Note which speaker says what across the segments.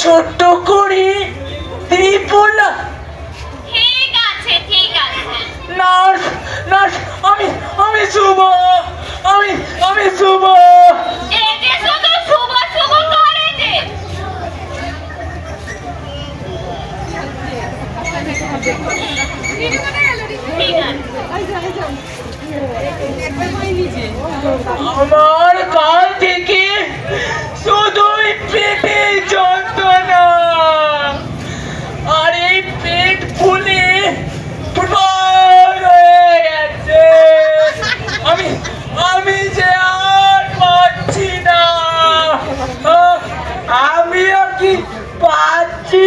Speaker 1: ছোট্ট করে ত্রিপোলা।
Speaker 2: ঠিক আছে ঠিক আছে।
Speaker 1: নার্স নার্স আমি আমি শুভ আমি আমি শুভ। আমার কাল থেকে শুধু পেটে যন্ত্রণা। আর এই পেট ফুলে ফুটবল হয়ে গেছে। আমি আমি যে আর পাচ্ছি না। আমিও কি পাচ্ছি?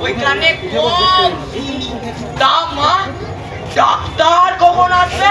Speaker 1: ওইখানে কম দাম ডাক্তার কখন আসবে?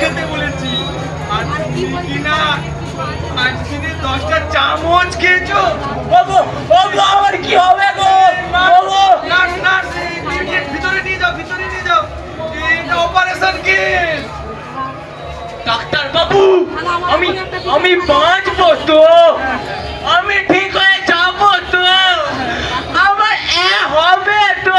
Speaker 2: খেতে
Speaker 3: বলেছি ডাক্তার
Speaker 1: বাবু আমি আমি বাঁচবো তো। আমি ঠিক হয়ে যাব তো। আমার এ হবে তো।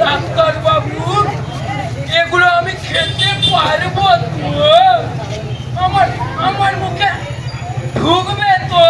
Speaker 4: ডাক্তারবাবু এগুলো আমি খেতে পারব তো আমার আমার মুখে ঢুকবে তো?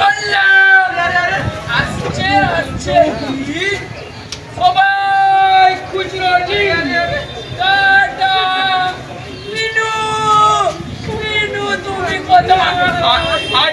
Speaker 1: চললাম আসছে আসছে সবাই খুচরো টাটা মিনু মিনু তুমি কোথায়